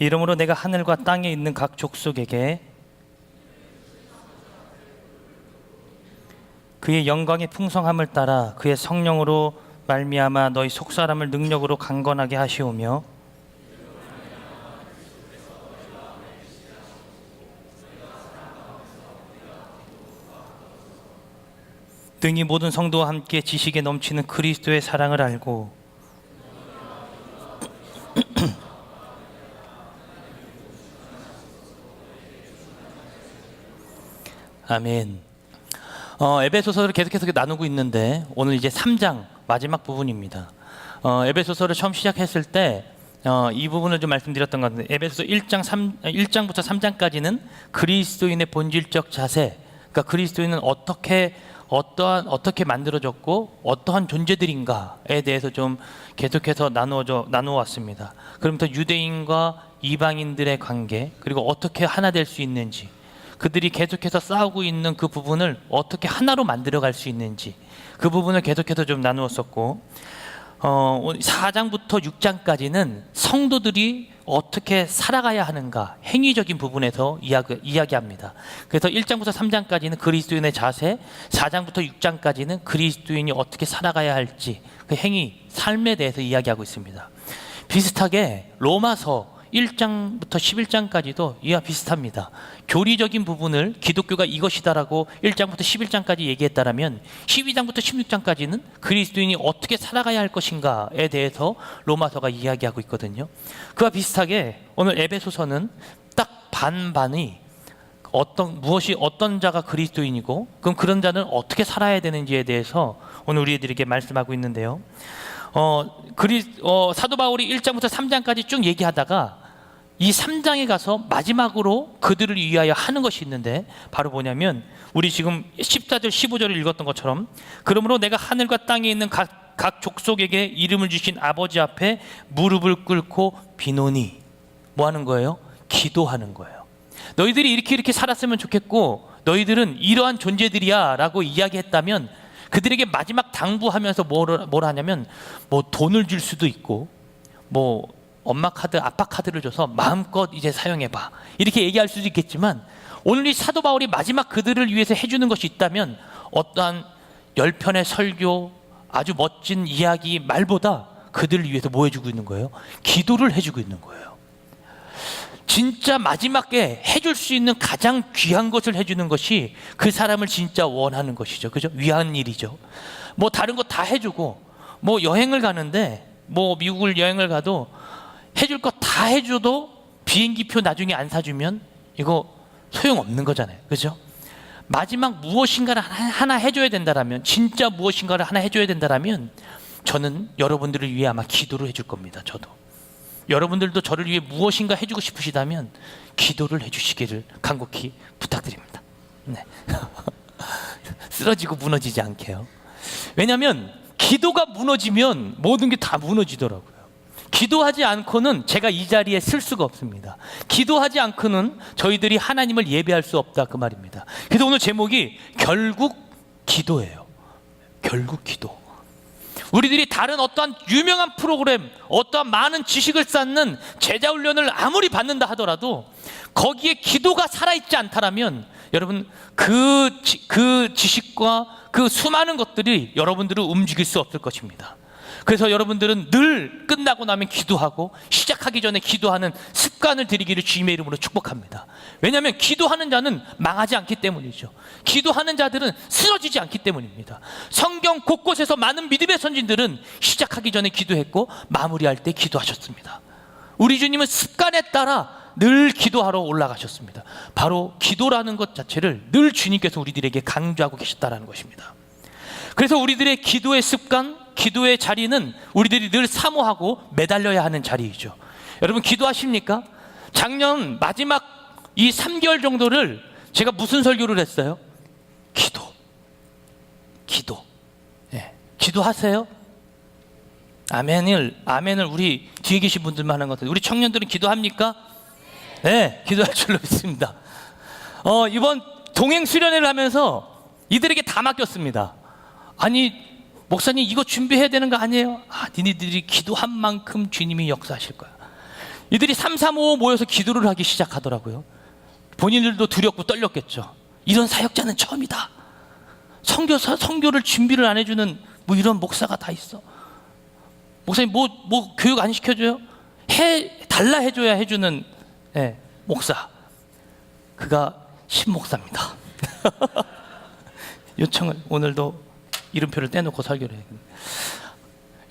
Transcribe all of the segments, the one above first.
이러므로 내가 하늘과 땅에 있는 각 족속에게 그의 영광의 풍성함을 따라 그의 성령으로 말미암아 너희 속 사람을 능력으로 강건하게 하시오며 등이 모든 성도와 함께 지식에 넘치는 그리스도의 사랑을 알고 아멘. 어, 에베소서를 계속해서 나누고 있는데 오늘 이제 3장 마지막 부분입니다. 어, 에베소서를 처음 시작했을 때 어, 이 부분을 좀 말씀드렸던 것 같은데 에베소서 1장 3 1장부터 3장까지는 그리스도인의 본질적 자세, 그러니까 그리스도인은 어떻게 어떠한 어떻게 만들어졌고 어떠한 존재들인가에 대해서 좀 계속해서 나누어져 나누어 왔습니다. 그러면서 유대인과 이방인들의 관계 그리고 어떻게 하나 될 수 있는지 그들이 계속해서 싸우고 있는 그 부분을 어떻게 하나로 만들어 갈 수 있는지 그 부분을 계속해서 좀 나누었었고 어, 4장부터 6장까지는 성도들이 어떻게 살아가야 하는가 행위적인 부분에서 이야기, 이야기합니다. 그래서 1장부터 3장까지는 그리스도인의 자세, 4장부터 6장까지는 그리스도인이 어떻게 살아가야 할지 그 행위, 삶에 대해서 이야기하고 있습니다. 비슷하게 로마서 1장부터 11장까지도 이와 비슷합니다. 교리적인 부분을 기독교가 이것이다라고 1장부터 11장까지 얘기했다라면 12장부터 16장까지는 그리스도인이 어떻게 살아가야 할 것인가에 대해서 로마서가 이야기하고 있거든요. 그와 비슷하게 오늘 에베소서는 딱 반반이 어떤 무엇이 어떤 자가 그리스도인이고 그럼 그런 자는 어떻게 살아야 되는지에 대해서 오늘 우리들에게 말씀하고 있는데요. 어, 그리, 어, 사도 바울이 1장부터 3장까지 쭉 얘기하다가 이 3장에 가서 마지막으로 그들을 위하여 하는 것이 있는데 바로 뭐냐면 우리 지금 14절 15절을 읽었던 것처럼 그러므로 내가 하늘과 땅에 있는 각, 각 족속에게 이름을 주신 아버지 앞에 무릎을 꿇고 비노니 뭐 하는 거예요? 기도하는 거예요. 너희들이 이렇게 이렇게 살았으면 좋겠고 너희들은 이러한 존재들이야 라고 이야기했다면 그들에게 마지막 당부하면서 뭘, 뭘 하냐면 뭐 돈을 줄 수도 있고 뭐 엄마 카드, 아빠 카드를 줘서 마음껏 이제 사용해봐. 이렇게 얘기할 수도 있겠지만 오늘 이 사도 바울이 마지막 그들을 위해서 해주는 것이 있다면 어떠한 열 편의 설교, 아주 멋진 이야기, 말보다 그들을 위해서 뭐 해주고 있는 거예요? 기도를 해주고 있는 거예요. 진짜 마지막에 해줄 수 있는 가장 귀한 것을 해주는 것이 그 사람을 진짜 원하는 것이죠. 그죠? 위한 일이죠. 뭐 다른 거 다 해주고 뭐 여행을 가는데 뭐 미국을 여행을 가도 해줄 거 다 해줘도 비행기표 나중에 안 사주면 이거 소용없는 거잖아요. 그죠? 마지막 무엇인가를 하나 해줘야 된다라면 진짜 무엇인가를 하나 해줘야 된다라면 저는 여러분들을 위해 아마 기도를 해줄 겁니다. 저도 여러분들도 저를 위해 무엇인가 해주고 싶으시다면 기도를 해주시기를 간곡히 부탁드립니다. 네. 쓰러지고 무너지지 않게요. 왜냐하면 기도가 무너지면 모든 게 다 무너지더라고요. 기도하지 않고는 제가 이 자리에 쓸 수가 없습니다. 기도하지 않고는 저희들이 하나님을 예배할 수 없다 그 말입니다. 그래서 오늘 제목이 결국 기도예요. 결국 기도. 우리들이 다른 어떠한 유명한 프로그램, 어떠한 많은 지식을 쌓는 제자 훈련을 아무리 받는다 하더라도 거기에 기도가 살아있지 않다라면 여러분 그, 지, 그 지식과 그 수많은 것들이 여러분들을 움직일 수 없을 것입니다. 그래서 여러분들은 늘 끝나고 나면 기도하고 시작하기 전에 기도하는 습관을 들이기를 주님의 이름으로 축복합니다. 왜냐하면 기도하는 자는 망하지 않기 때문이죠. 기도하는 자들은 쓰러지지 않기 때문입니다. 성경 곳곳에서 많은 믿음의 선진들은 시작하기 전에 기도했고 마무리할 때 기도하셨습니다. 우리 주님은 습관에 따라 늘 기도하러 올라가셨습니다. 바로 기도라는 것 자체를 늘 주님께서 우리들에게 강조하고 계셨다는 것입니다. 그래서 우리들의 기도의 습관, 기도의 자리는 우리들이 늘 사모하고 매달려야 하는 자리이죠. 여러분 기도하십니까? 작년 마지막 이 3개월 정도를 제가 무슨 설교를 했어요? 기도. 기도. 예. 기도하세요? 아멘을 아멘을 우리 뒤에 계신 분들만 하는 것 같아요. 우리 청년들은 기도합니까? 네, 기도할 줄로 믿습니다. 어, 이번 동행 수련회를 하면서 이들에게 다 맡겼습니다. 아니 목사님 이거 준비해야 되는 거 아니에요? 아, 니네들이 기도한 만큼 주님이 역사하실 거야. 이들이 3, 3, 5 모여서 기도를 하기 시작하더라고요. 본인들도 두렵고 떨렸겠죠. 이런 사역자는 처음이다. 성교 성교를 준비를 안 해주는 뭐 이런 목사가 다 있어. 목사님 뭐 뭐 교육 안 시켜줘요? 해 달라 해줘야 해주는 예, 목사. 그가 신 목사입니다. 요청을 오늘도 이름표를 떼놓고 설교를 해요.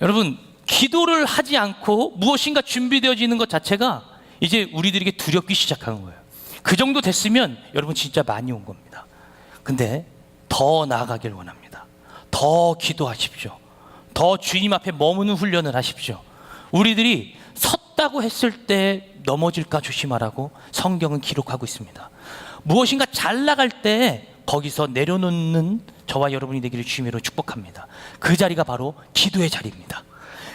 여러분 기도를 하지 않고 무엇인가 준비되어지는 것 자체가 이제 우리들에게 두렵기 시작하는 거예요. 그 정도 됐으면 여러분 진짜 많이 온 겁니다. 근데 더 나아가길 원합니다. 더 기도하십시오. 더 주님 앞에 머무는 훈련을 하십시오. 우리들이 섰다고 했을 때 넘어질까 조심하라고 성경은 기록하고 있습니다. 무엇인가 잘 나갈 때 거기서 내려놓는 저와 여러분이 되기를 주님으로 축복합니다. 그 자리가 바로 기도의 자리입니다.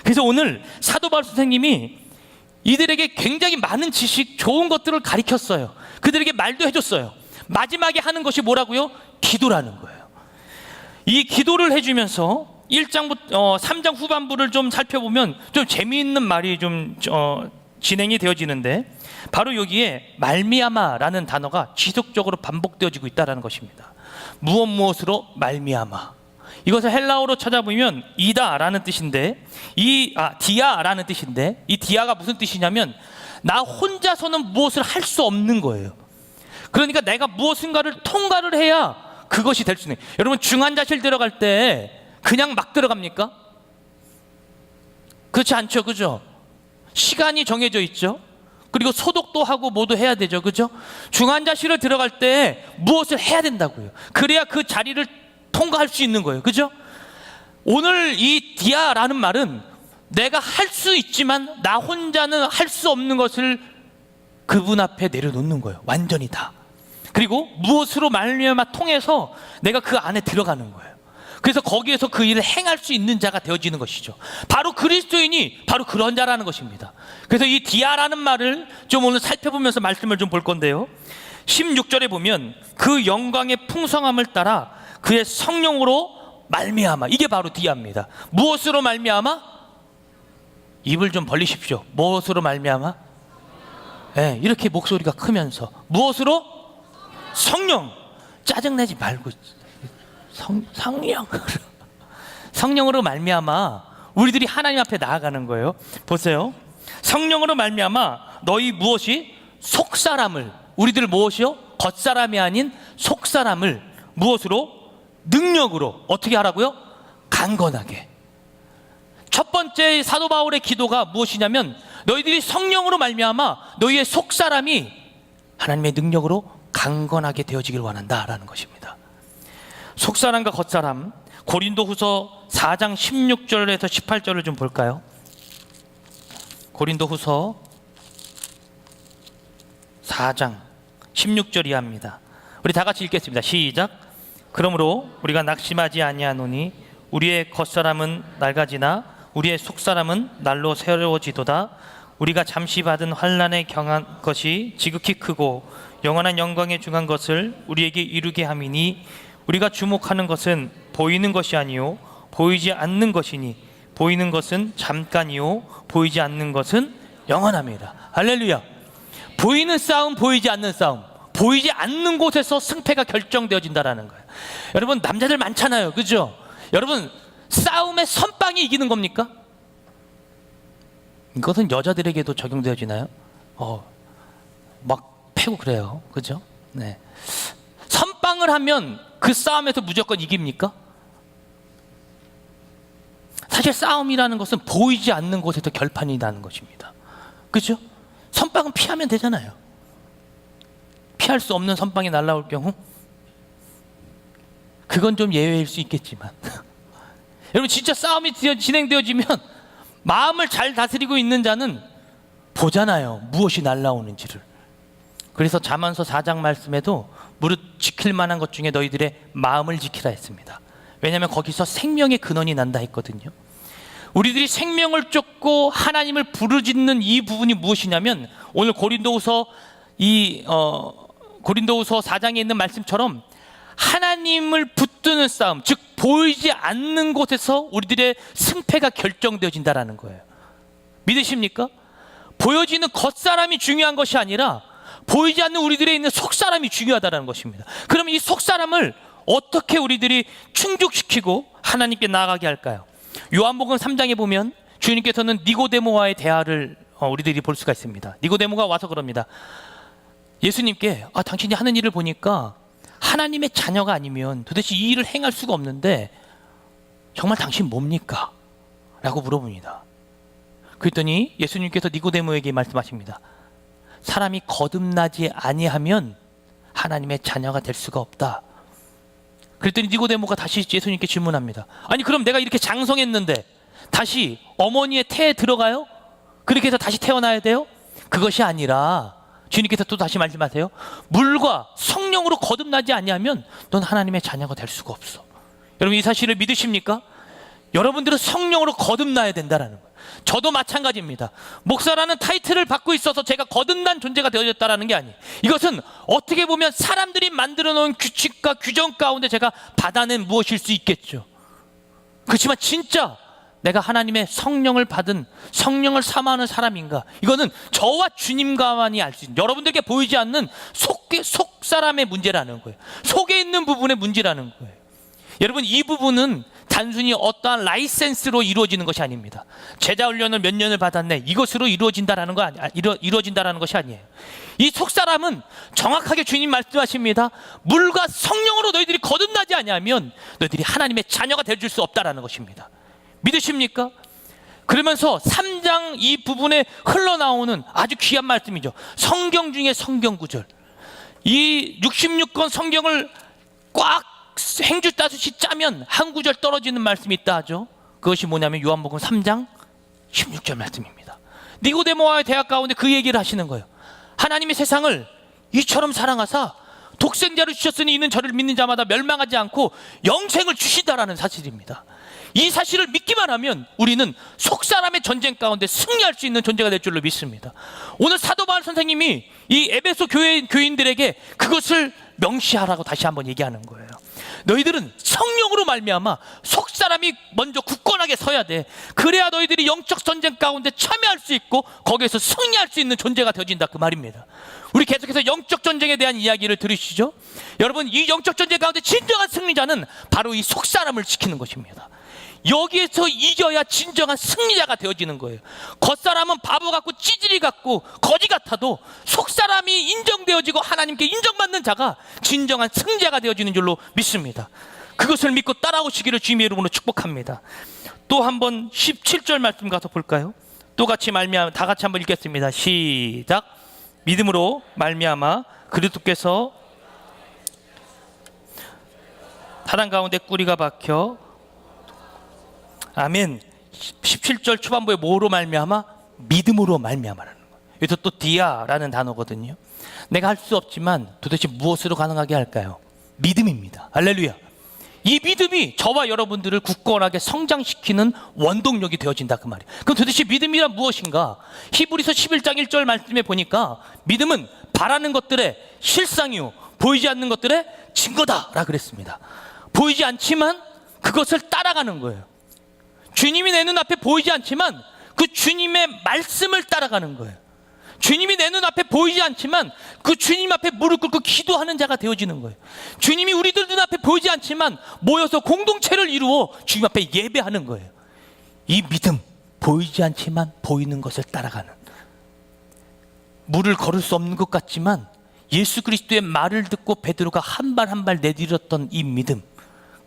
그래서 오늘 사도 바울 선생님이 이들에게 굉장히 많은 지식, 좋은 것들을 가르쳤어요. 그들에게 말도 해줬어요. 마지막에 하는 것이 뭐라고요? 기도라는 거예요. 이 기도를 해주면서 1장부터 어, 3장 후반부를 좀 살펴보면 좀 재미있는 말이 좀 어, 진행이 되어지는데 바로 여기에 말미암아라는 단어가 지속적으로 반복되어지고 있다라는 것입니다. 무엇 무엇으로 말미암아. 이것을 헬라어로 찾아보면 이다라는 뜻인데 이 아, 디아라는 뜻인데 이 디아가 무슨 뜻이냐면 나 혼자서는 무엇을 할 수 없는 거예요. 그러니까 내가 무엇인가를 통과를 해야 그것이 될 수 있는. 여러분 중환자실 들어갈 때 그냥 막 들어갑니까? 그렇지 않죠, 그죠? 시간이 정해져 있죠. 그리고 소독도 하고 모두 해야 되죠, 그죠? 중환자실을 들어갈 때 무엇을 해야 된다고요. 그래야 그 자리를 통과할 수 있는 거예요, 그죠? 오늘 이 디아라는 말은 내가 할 수 있지만 나 혼자는 할 수 없는 것을 그분 앞에 내려놓는 거예요. 완전히 다. 그리고 무엇으로 말미암아 통해서 내가 그 안에 들어가는 거예요. 그래서 거기에서 그 일을 행할 수 있는 자가 되어지는 것이죠. 바로 그리스도인이 바로 그런 자라는 것입니다. 그래서 이 디아라는 말을 좀 오늘 살펴보면서 말씀을 좀 볼 건데요. 16절에 보면 그 영광의 풍성함을 따라 그의 성령으로 말미암아 이게 바로 디아입니다. 무엇으로 말미암아? 입을 좀 벌리십시오. 무엇으로 말미암아? 네, 이렇게 목소리가 크면서 무엇으로? 성령. 짜증내지 말고 성, 성령. 성령으로 말미암아 우리들이 하나님 앞에 나아가는 거예요. 보세요. 성령으로 말미암아 너희 무엇이 속 사람을 우리들 무엇이요? 겉 사람이 아닌 속 사람을 무엇으로? 능력으로 어떻게 하라고요? 강건하게. 첫 번째 사도 바울의 기도가 무엇이냐면 너희들이 성령으로 말미암아 너희의 속 사람이 하나님의 능력으로 강건하게 되어지길 원한다라는 것입니다. 속사람과 겉사람 고린도후서 4장 16절에서 18절을 좀 볼까요? 고린도후서 4장 16절 이하입니다. 우리 다 같이 읽겠습니다. 시작. 그러므로 우리가 낙심하지 아니하노니 우리의 겉사람은 낡아지나 우리의 속사람은 날로 새로워지도다. 우리가 잠시 받은 환난에 경한 것이 지극히 크고 영원한 영광에 중한 것을 우리에게 이루게 함이니 우리가 주목하는 것은 보이는 것이 아니요 보이지 않는 것이니 보이는 것은 잠깐이요 보이지 않는 것은 영원함이라. 할렐루야. 보이는 싸움, 보이지 않는 싸움. 보이지 않는 곳에서 승패가 결정되어진다라는 거예요. 여러분 남자들 많잖아요, 그죠? 여러분 싸움의 선빵이 이기는 겁니까? 이것은 여자들에게도 적용되어지나요? 어, 막 패고 그래요, 그죠? 네. 선빵을 하면 그 싸움에서 무조건 이깁니까? 사실 싸움이라는 것은 보이지 않는 곳에서 결판이 나는 것입니다. 그죠? 선빵은 피하면 되잖아요. 피할 수 없는 선빵이 날라올 경우 그건 좀 예외일 수 있겠지만 여러분 진짜 싸움이 진행되어지면 마음을 잘 다스리고 있는 자는 보잖아요. 무엇이 날라오는지를. 그래서 자만서 4장 말씀에도 무릇 지킬 만한 것 중에 너희들의 마음을 지키라 했습니다. 왜냐하면 거기서 생명의 근원이 난다 했거든요. 우리들이 생명을 쫓고 하나님을 부르짖는 이 부분이 무엇이냐면 오늘 고린도후서 이 어, 고린도후서 4장에 있는 말씀처럼 하나님을 붙드는 싸움, 즉 보이지 않는 곳에서 우리들의 승패가 결정되어진다라는 거예요. 믿으십니까? 보여지는 겉사람이 중요한 것이 아니라 보이지 않는 우리들에 있는 속사람이 중요하다는 것입니다. 그러면 이 속사람을 어떻게 우리들이 충족시키고 하나님께 나아가게 할까요? 요한복음 3장에 보면 주님께서는 니고데모와의 대화를 어, 우리들이 볼 수가 있습니다. 니고데모가 와서 그럽니다. 예수님께 아 당신이 하는 일을 보니까 하나님의 자녀가 아니면 도대체 이 일을 행할 수가 없는데 정말 당신 뭡니까? 라고 물어봅니다. 그랬더니 예수님께서 니고데모에게 말씀하십니다. 사람이 거듭나지 아니하면 하나님의 자녀가 될 수가 없다. 그랬더니 니고데모가 다시 예수님께 질문합니다. 아니 그럼 내가 이렇게 장성했는데 다시 어머니의 태에 들어가요? 그렇게 해서 다시 태어나야 돼요? 그것이 아니라 주님께서 또 다시 말씀하세요. 물과 성령으로 거듭나지 아니하면 넌 하나님의 자녀가 될 수가 없어. 여러분 이 사실을 믿으십니까? 여러분들은 성령으로 거듭나야 된다라는. 저도 마찬가지입니다. 목사라는 타이틀을 받고 있어서 제가 거듭난 존재가 되어졌다라는 게 아니에요. 이것은 어떻게 보면 사람들이 만들어 놓은 규칙과 규정 가운데 제가 받아낸 무엇일 수 있겠죠. 그렇지만 진짜 내가 하나님의 성령을 받은 성령을 사모하는 사람인가? 이거는 저와 주님과만이 알 수 있는 여러분들께 보이지 않는 속, 속 사람의 문제라는 거예요. 속에 있는 부분의 문제라는 거예요. 여러분 이 부분은 단순히 어떠한 라이센스로 이루어지는 것이 아닙니다. 제자 훈련을 몇 년을 받았네 이것으로 이루어진다라는 거 아니 아, 이루, 이루어진다라는 것이 아니에요. 이 속 사람은 정확하게 주님 말씀하십니다. 물과 성령으로 너희들이 거듭나지 아니하면 너희들이 하나님의 자녀가 될수 없다라는 것입니다. 믿으십니까? 그러면서 3장 이 부분에 흘러나오는 아주 귀한 말씀이죠. 성경 중에 성경 구절. 이 66권 성경을 꽉 행주 따듯이 짜면 한 구절 떨어지는 말씀이 있다 하죠. 그것이 뭐냐면 요한복음 3장 16절 말씀입니다. 니고데모와의 대학 가운데 그 얘기를 하시는 거예요. 하나님의 세상을 이처럼 사랑하사 독생자를 주셨으니 이는 저를 믿는 자마다 멸망하지 않고 영생을 주시다라는 사실입니다. 이 사실을 믿기만 하면 우리는 속 사람의 전쟁 가운데 승리할 수 있는 존재가 될 줄로 믿습니다. 오늘 사도 바울 선생님이 이 에베소 교회 교인들에게 그것을 명시하라고 다시 한번 얘기하는 거예요. 너희들은 성령으로 말미암아 속 사람이 먼저 굳건하게 서야 돼. 그래야 너희들이 영적 전쟁 가운데 참여할 수 있고 거기에서 승리할 수 있는 존재가 되어진다 그 말입니다. 우리 계속해서 영적 전쟁에 대한 이야기를 들으시죠. 여러분 이 영적 전쟁 가운데 진정한 승리자는 바로 이 속 사람을 지키는 것입니다. 여기에서 이겨야 진정한 승리자가 되어지는 거예요. 겉사람은 바보 같고 찌질이 같고 거지 같아도 속사람이 인정되어지고 하나님께 인정받는 자가 진정한 승자가 되어지는 줄로 믿습니다. 그것을 믿고 따라오시기를 주님의 이름으로 축복합니다. 또 한번 17절 말씀 가서 볼까요? 또 같이 말미암아 다 같이 한번 읽겠습니다. 시작. 믿음으로 말미암아 그리스도께서 타단 가운데 뿌리가 박혀 아멘. 17절 초반부에 뭐로 말미암아 믿음으로 말미암아라는 거예요. 여기서 또 디아라는 단어거든요. 내가 할 수 없지만 도대체 무엇으로 가능하게 할까요? 믿음입니다. 할렐루야. 이 믿음이 저와 여러분들을 굳건하게 성장시키는 원동력이 되어진다 그 말이에요. 그럼 도대체 믿음이란 무엇인가? 히브리서 11장 1절 말씀에 보니까 믿음은 바라는 것들의 실상이요 보이지 않는 것들의 증거다라 그랬습니다. 보이지 않지만 그것을 따라가는 거예요. 주님이 내 눈앞에 보이지 않지만 그 주님의 말씀을 따라가는 거예요. 주님이 내 눈앞에 보이지 않지만 그 주님 앞에 무릎 꿇고 기도하는 자가 되어지는 거예요. 주님이 우리들 눈앞에 보이지 않지만 모여서 공동체를 이루어 주님 앞에 예배하는 거예요. 이 믿음, 보이지 않지만 보이는 것을 따라가는. 물을 걸을 수 없는 것 같지만 예수 그리스도의 말을 듣고 베드로가 한 발 한 발 내디뎠던 이 믿음.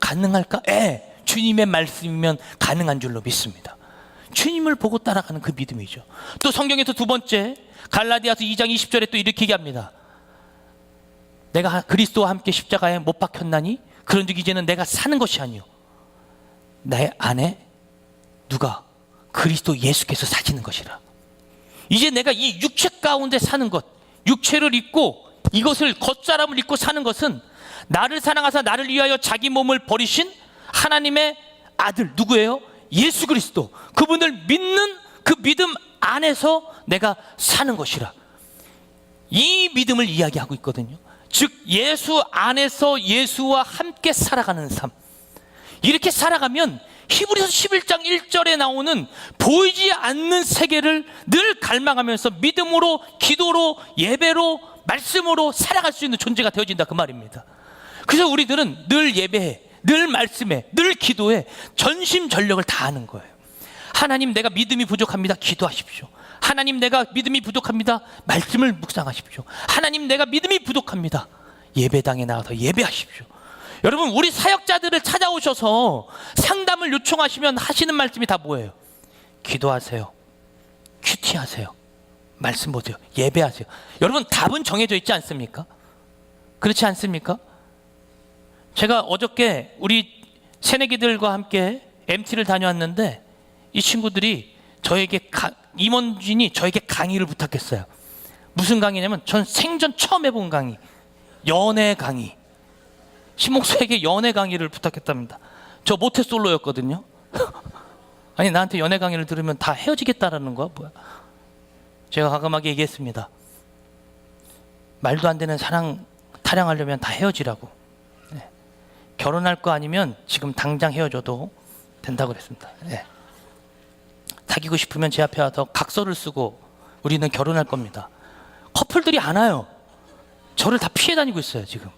가능할까? 예. 주님의 말씀이면 가능한 줄로 믿습니다. 주님을 보고 따라가는 그 믿음이죠. 또 성경에서 두 번째 갈라디아서 2장 20절에 또 이렇게 얘기합니다. 내가 그리스도와 함께 십자가에 못 박혔나니 그런즉 이제는 내가 사는 것이 아니요 내 안에 누가 그리스도 예수께서 사시는 것이라. 이제 내가 이 육체 가운데 사는 것, 육체를 입고 이것을 겉사람을 입고 사는 것은 나를 사랑하사 나를 위하여 자기 몸을 버리신 하나님의 아들 누구예요? 예수 그리스도. 그분을 믿는 그 믿음 안에서 내가 사는 것이라. 이 믿음을 이야기하고 있거든요. 즉 예수 안에서 예수와 함께 살아가는 삶. 이렇게 살아가면 히브리서 11장 1절에 나오는 보이지 않는 세계를 늘 갈망하면서 믿음으로 기도로 예배로 말씀으로 살아갈 수 있는 존재가 되어진다 그 말입니다. 그래서 우리들은 늘 예배해, 늘 말씀해, 늘 기도해 전심 전력을 다하는 거예요. 하나님 내가 믿음이 부족합니다. 기도하십시오. 하나님 내가 믿음이 부족합니다. 말씀을 묵상하십시오. 하나님 내가 믿음이 부족합니다. 예배당에 나가서 예배하십시오. 여러분 우리 사역자들을 찾아오셔서 상담을 요청하시면 하시는 말씀이 다 뭐예요? 기도하세요. 큐티하세요. 말씀 보세요. 예배하세요. 여러분 답은 정해져 있지 않습니까? 그렇지 않습니까? 제가 어저께 우리 새내기들과 함께 MT를 다녀왔는데 이 친구들이 저에게 가- 임원진이 저에게 강의를 부탁했어요. 무슨 강의냐면 전 생전 처음 해본 강의. 연애 강의. 신목수에게 연애 강의를 부탁했답니다. 저 모태솔로였거든요. 아니 나한테 연애 강의를 들으면 다 헤어지겠다라는 거야 뭐야? 제가 과감하게 얘기했습니다. 말도 안 되는 사랑 타령하려면 다 헤어지라고. 네. 결혼할 거 아니면 지금 당장 헤어져도 된다고 그랬습니다. 네. 사귀고 싶으면 제 앞에 와서 각서를 쓰고 우리는 결혼할 겁니다. 커플들이 안 와요. 저를 다 피해 다니고 있어요 지금.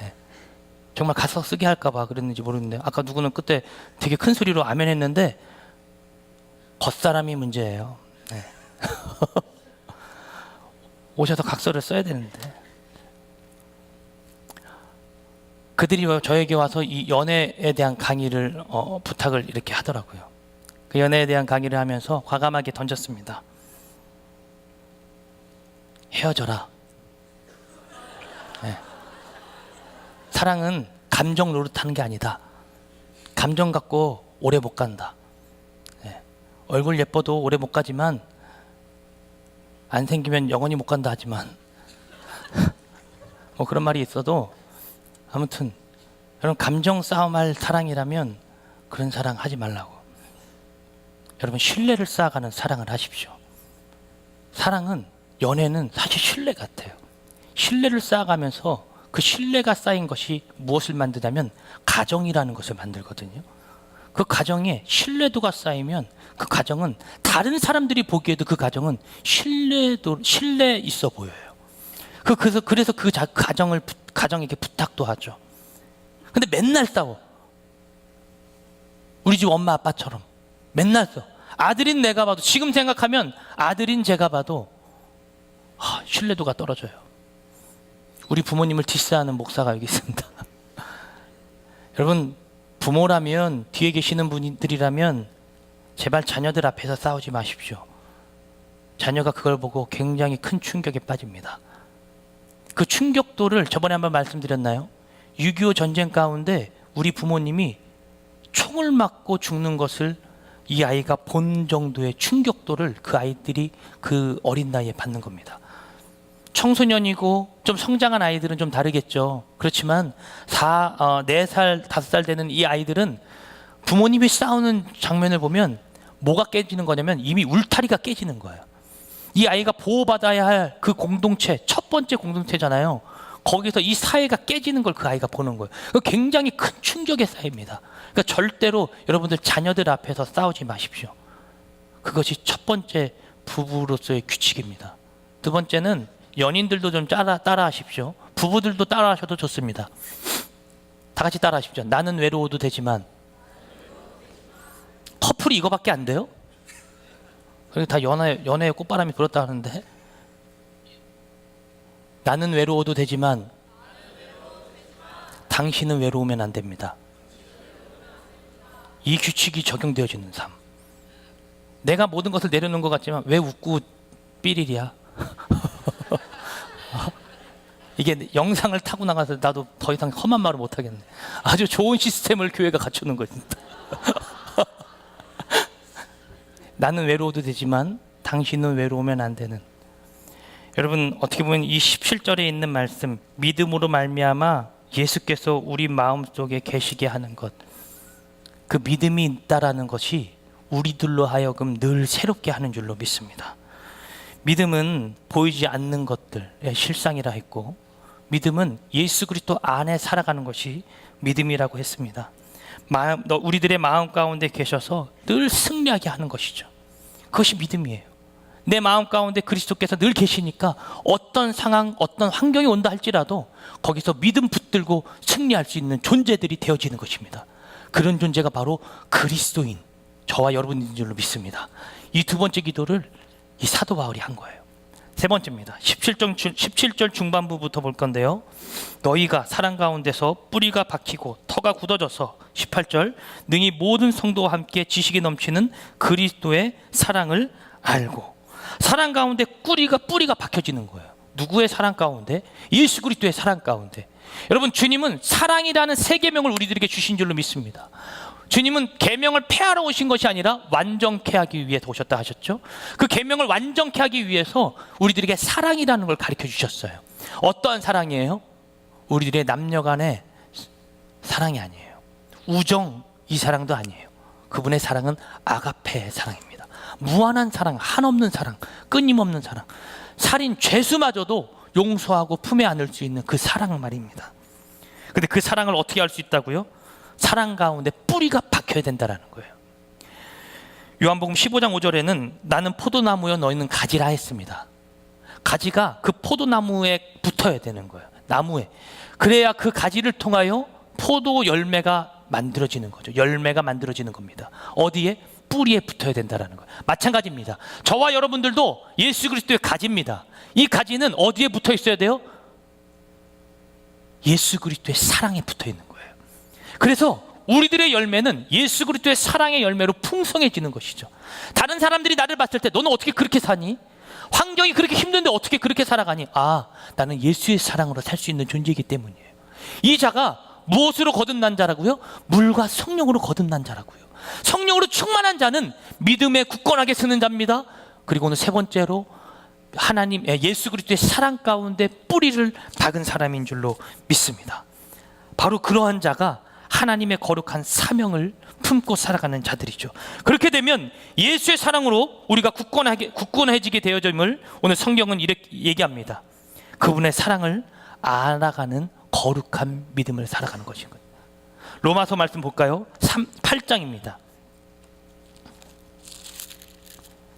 예. 정말 가서 쓰게 할까봐 그랬는지 모르겠는데 아까 누구는 그때 되게 큰 소리로 아멘했는데 겉사람이 문제예요. 네. 오셔서 각서를 써야 되는데 그들이 저에게 와서 이 연애에 대한 강의를 어, 부탁을 이렇게 하더라고요. 그 연애에 대한 강의를 하면서 과감하게 던졌습니다. 헤어져라. 네. 사랑은 감정 노릇하는 게 아니다. 감정 갖고 오래 못 간다. 네. 얼굴 예뻐도 오래 못 가지만 안 생기면 영원히 못 간다 하지만 뭐 그런 말이 있어도 아무튼 여러분 감정 싸움할 사랑이라면 그런 사랑 하지 말라고. 여러분 신뢰를 쌓아가는 사랑을 하십시오. 사랑은 연애는 사실 신뢰 같아요. 신뢰를 쌓아가면서 그 신뢰가 쌓인 것이 무엇을 만드냐면 가정이라는 것을 만들거든요. 그 가정에 신뢰도가 쌓이면 그 가정은 다른 사람들이 보기에도 그 가정은 신뢰도 신뢰 있어 보여요. 그 그래서 그래서 그 자- 가정을 부- 가정에게 부탁도 하죠. 근데 맨날 싸워. 우리 집 엄마 아빠처럼 맨날 써. 아들인 내가 봐도 지금 생각하면 아들인 제가 봐도 아, 신뢰도가 떨어져요. 우리 부모님을 디스하는 목사가 여기 있습니다. 여러분 부모라면 뒤에 계시는 분들이라면 제발 자녀들 앞에서 싸우지 마십시오. 자녀가 그걸 보고 굉장히 큰 충격에 빠집니다. 그 충격도를 저번에 한번 말씀드렸나요? 6.25 전쟁 가운데 우리 부모님이 총을 맞고 죽는 것을 이 아이가 본 정도의 충격도를 그 아이들이 그 어린 나이에 받는 겁니다. 청소년이고 좀 성장한 아이들은 좀 다르겠죠. 그렇지만 4, 어, 4살, 5살 되는 이 아이들은 부모님이 싸우는 장면을 보면 뭐가 깨지는 거냐면 이미 울타리가 깨지는 거예요. 이 아이가 보호받아야 할 그 공동체, 첫 번째 공동체잖아요. 거기서 이 사회가 깨지는 걸 그 아이가 보는 거예요. 그 굉장히 큰 충격에 쌓입니다. 그러니까 절대로 여러분들 자녀들 앞에서 싸우지 마십시오. 그것이 첫 번째 부부로서의 규칙입니다. 두 번째는 연인들도 좀 따라, 따라 하십시오. 부부들도 따라 하셔도 좋습니다. 다 같이 따라 하십시오. 나는 외로워도 되지만 커플이 이거밖에 안 돼요? 그게 다 연애, 연애에 꽃바람이 불었다 하는데 나는 외로워도 되지만 당신은 외로우면 안 됩니다. 이 규칙이 적용되어지는 삶. 내가 모든 것을 내려놓은 것 같지만 왜 웃고 삐리리야? 이게 영상을 타고 나가서 나도 더 이상 험한 말을 못 하겠네. 아주 좋은 시스템을 교회가 갖추는 것입니다. 나는 외로워도 되지만 당신은 외로우면 안 되는. 여러분 어떻게 보면 이 17절에 있는 말씀 믿음으로 말미암아 예수께서 우리 마음 속에 계시게 하는 것. 그 믿음이 있다라는 것이 우리들로 하여금 늘 새롭게 하는 줄로 믿습니다. 믿음은 보이지 않는 것들의 실상이라 했고 믿음은 예수 그리스도 안에 살아가는 것이 믿음이라고 했습니다. 마음, 너 우리들의 마음 가운데 계셔서 늘 승리하게 하는 것이죠. 그것이 믿음이에요. 내 마음 가운데 그리스도께서 늘 계시니까 어떤 상황, 어떤 환경이 온다 할지라도 거기서 믿음 붙들고 승리할 수 있는 존재들이 되어지는 것입니다. 그런 존재가 바로 그리스도인, 저와 여러분인 줄로 믿습니다. 이 두 번째 기도를 이 사도 바울이 한 거예요. 세 번째입니다. 17절, 17절 중반부부터 볼 건데요. 너희가 사랑 가운데서 뿌리가 박히고 터가 굳어져서 18절 능히 모든 성도와 함께 지식이 넘치는 그리스도의 사랑을 알고 사랑 가운데 뿌리가 뿌리가 박혀지는 거예요. 누구의 사랑 가운데? 예수 그리스도의 사랑 가운데. 여러분 주님은 사랑이라는 세 계명을 우리들에게 주신 줄로 믿습니다. 주님은 계명을 폐하러 오신 것이 아니라 완전케 하기 위해 오셨다 하셨죠. 그 계명을 완전케 하기 위해서 우리들에게 사랑이라는 걸 가르쳐 주셨어요. 어떠한 사랑이에요? 우리들의 남녀 간의 사랑이 아니에요. 우정 이 사랑도 아니에요. 그분의 사랑은 아가페의 사랑입니다. 무한한 사랑, 한없는 사랑, 끊임없는 사랑. 살인 죄수마저도 용서하고 품에 안을 수 있는 그 사랑 말입니다. 근데 그 사랑을 어떻게 할 수 있다고요? 사랑 가운데 뿌리가 박혀야 된다라는 거예요. 요한복음 15장 5절에는 나는 포도나무여 너희는 가지라 했습니다. 가지가 그 포도나무에 붙어야 되는 거예요. 나무에. 그래야 그 가지를 통하여 포도 열매가 만들어지는 거죠. 열매가 만들어지는 겁니다. 어디에? 뿌리에 붙어야 된다라는 거예요. 마찬가지입니다. 저와 여러분들도 예수 그리스도의 가지입니다. 이 가지는 어디에 붙어 있어야 돼요? 예수 그리스도의 사랑에 붙어 있는 거예요. 그래서 우리들의 열매는 예수 그리스도의 사랑의 열매로 풍성해지는 것이죠. 다른 사람들이 나를 봤을 때 너는 어떻게 그렇게 사니? 환경이 그렇게 힘든데 어떻게 그렇게 살아가니? 아, 나는 예수의 사랑으로 살 수 있는 존재이기 때문이에요. 이 자가 무엇으로 거듭난 자라고요? 물과 성령으로 거듭난 자라고요. 성령으로 충만한 자는 믿음에 굳건하게 서는 자입니다. 그리고는 세 번째로 하나님 예, 예수 그리스도의 사랑 가운데 뿌리를 박은 사람인 줄로 믿습니다. 바로 그러한 자가 하나님의 거룩한 사명을 품고 살아가는 자들이죠. 그렇게 되면 예수의 사랑으로 우리가 굳건하게 굳건해지게 되어짐을 오늘 성경은 이렇게 얘기합니다. 그분의 사랑을 알아가는 거룩한 믿음을 살아가는 것인 거예요. 로마서 말씀 볼까요? 3, 8장입니다.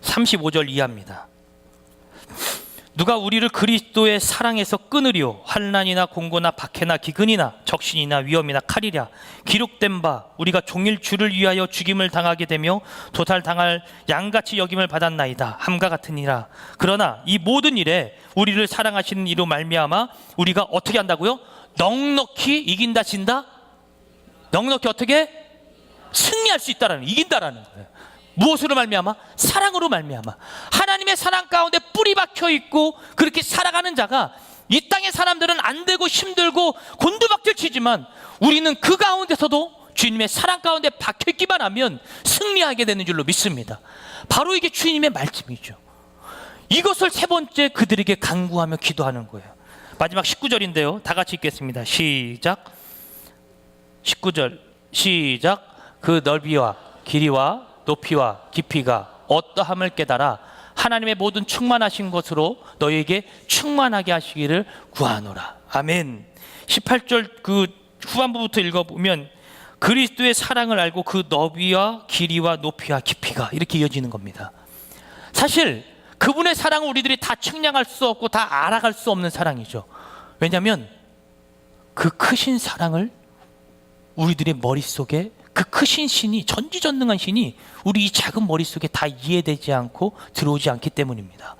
35절 이하입니다. 누가 우리를 그리스도의 사랑에서 끊으리요? 환난이나 공고나 박해나 기근이나 적신이나 위험이나 칼이랴. 기록된 바 우리가 종일 주를 위하여 죽임을 당하게 되며 도탈 당할 양같이 여김을 받았나이다. 함과 같으니라. 그러나 이 모든 일에 우리를 사랑하시는 이로 말미암아 우리가 어떻게 한다고요? 넉넉히 이긴다 진다? 넉넉히 어떻게? 승리할 수 있다라는 이긴다라는. 거예요. 무엇으로 말미암아? 사랑으로 말미암아. 하나님의 사랑 가운데 뿌리 박혀 있고 그렇게 살아가는 자가 이 땅의 사람들은 안 되고 힘들고 곤두박질 치지만 우리는 그 가운데서도 주님의 사랑 가운데 박혀 있기만 하면 승리하게 되는 줄로 믿습니다. 바로 이게 주님의 말씀이죠. 이것을 세 번째 그들에게 강구하며 기도하는 거예요. 마지막 19절인데요. 다 같이 읽겠습니다. 시작. 19절 시작 그 넓이와 길이와 높이와 깊이가 어떠함을 깨달아 하나님의 모든 충만하신 것으로 너희에게 충만하게 하시기를 구하노라. 아멘. 18절 그 후반부부터 읽어보면 그리스도의 사랑을 알고 그 너비와 길이와 높이와 깊이가 이렇게 이어지는 겁니다. 사실 그분의 사랑을 우리들이 다 측량할 수 없고 다 알아갈 수 없는 사랑이죠. 왜냐하면 그 크신 사랑을 우리들의 머릿속에 그 크신 신이 전지전능한 신이 우리 이 작은 머릿속에 다 이해되지 않고 들어오지 않기 때문입니다.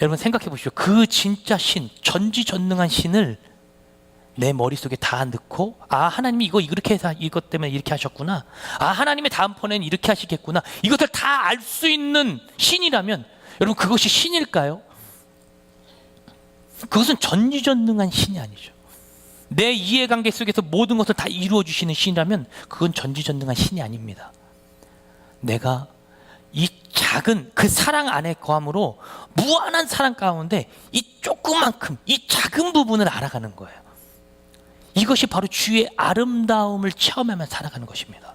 여러분 생각해 보십시오. 그 진짜 신, 전지전능한 신을 내 머릿속에 다 넣고 아 하나님이 이거 이렇게 해서 이것 때문에 이렇게 하셨구나. 아 하나님의 다음 번에는 이렇게 하시겠구나. 이것을 다 알 수 있는 신이라면 여러분 그것이 신일까요? 그것은 전지전능한 신이 아니죠. 내 이해관계 속에서 모든 것을 다 이루어 주시는 신이라면 그건 전지전능한 신이 아닙니다. 내가 이 작은 그 사랑 안에 거함으로 무한한 사랑 가운데 이 조그만큼 이 작은 부분을 알아가는 거예요. 이것이 바로 주의 아름다움을 체험하며 살아가는 것입니다.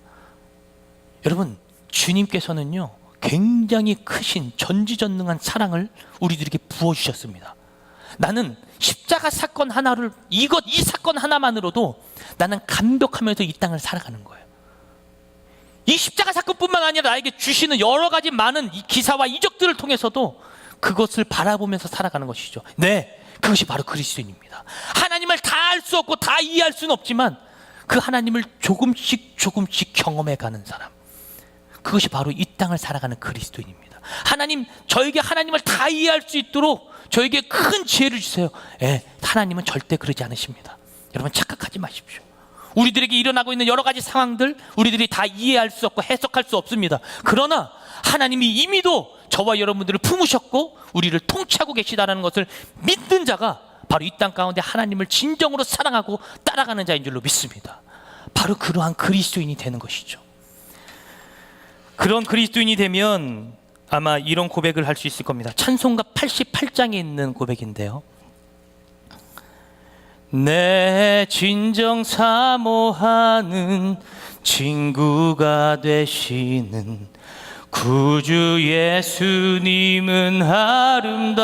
여러분, 주님께서는요, 굉장히 크신 전지전능한 사랑을 우리들에게 부어 주셨습니다. 나는 십자가 사건 하나를 이것 이 사건 하나만으로도 나는 감격하면서 이 땅을 살아가는 거예요. 이 십자가 사건뿐만 아니라 나에게 주시는 여러 가지 많은 이 기사와 이적들을 통해서도 그것을 바라보면서 살아가는 것이죠. 네, 그것이 바로 그리스도인입니다. 하나님을 다 알 수 없고 다 이해할 수는 없지만 그 하나님을 조금씩 조금씩 경험해 가는 사람. 그것이 바로 이 땅을 살아가는 그리스도인입니다. 하나님, 저에게 하나님을 다 이해할 수 있도록 저에게 큰 지혜를 주세요. 예, 하나님은 절대 그러지 않으십니다. 여러분 착각하지 마십시오. 우리들에게 일어나고 있는 여러 가지 상황들 우리들이 다 이해할 수 없고 해석할 수 없습니다. 그러나 하나님이 이미도 저와 여러분들을 품으셨고 우리를 통치하고 계시다는 것을 믿는 자가 바로 이 땅 가운데 하나님을 진정으로 사랑하고 따라가는 자인 줄로 믿습니다. 바로 그러한 그리스도인이 되는 것이죠. 그런 그리스도인이 되면 아마 이런 고백을 할 수 있을 겁니다. 찬송가 88장에 있는 고백인데요. 내 진정 사모하는 친구가 되시는 구주 예수님은 아름다워라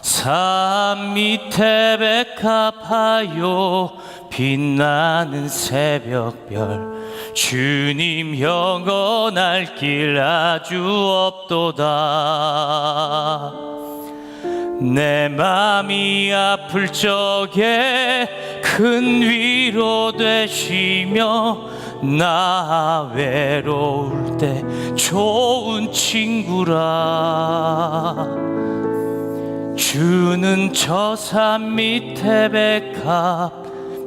산 밑에 백합하여 빛나는 새벽별 주님 영원할 길 아주 없도다. 내 맘이 아플 적에 큰 위로 되시며 나 외로울 때 좋은 친구라. 주는 저 산 밑에 백합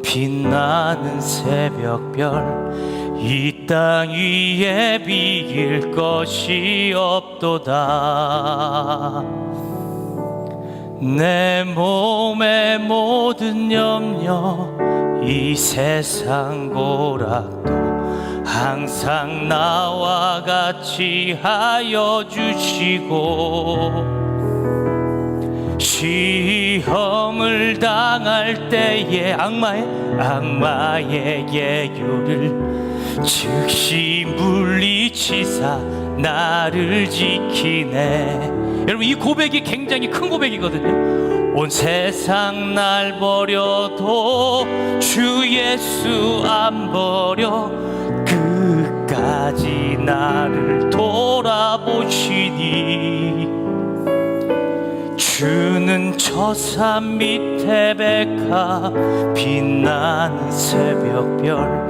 빛나는 새벽별 이 땅 위에 비길 것이 없도다. 내 몸의 모든 염려 이 세상 고락도 항상 나와 같이 하여 주시고 시험을 당할 때에 악마의 악마의 예교를 즉시 물리치사 나를 지키네. 여러분 이 고백이 굉장히 큰 고백이거든요. 온 세상 날 버려도 주 예수 안 버려. 끝까지 나를 돌아보시니. 주는 저산 밑에 백합 빛나는 새벽별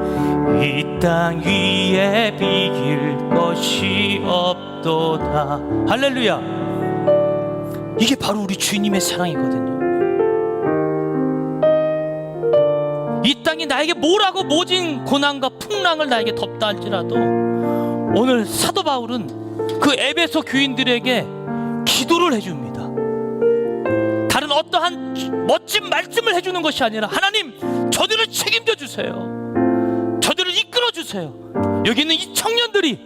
이 땅 위에 비길 것이 없도다. 할렐루야. 이게 바로 우리 주님의 사랑이거든요. 이 땅이 나에게 뭐라고 모진 고난과 풍랑을 나에게 덮다 할지라도 오늘 사도 바울은 그 에베소 교인들에게 기도를 해줍니다. 다른 어떠한 멋진 말씀을 해주는 것이 아니라 하나님 저들을 책임져 주세요. 주세요. 여기 있는 이 청년들이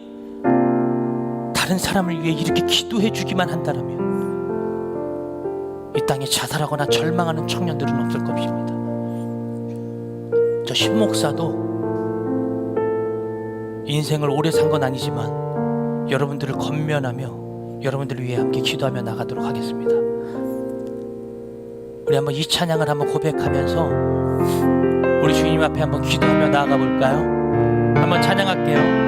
다른 사람을 위해 이렇게 기도해 주기만 한다면 이 땅에 자살하거나 절망하는 청년들은 없을 것입니다. 저 신목사도 인생을 오래 산 건 아니지만 여러분들을 건면하며 여러분들을 위해 함께 기도하며 나가도록 하겠습니다. 우리 한번 이 찬양을 한번 고백하면서 우리 주님 앞에 한번 기도하며 나아가 볼까요? 한번 찬양할게요.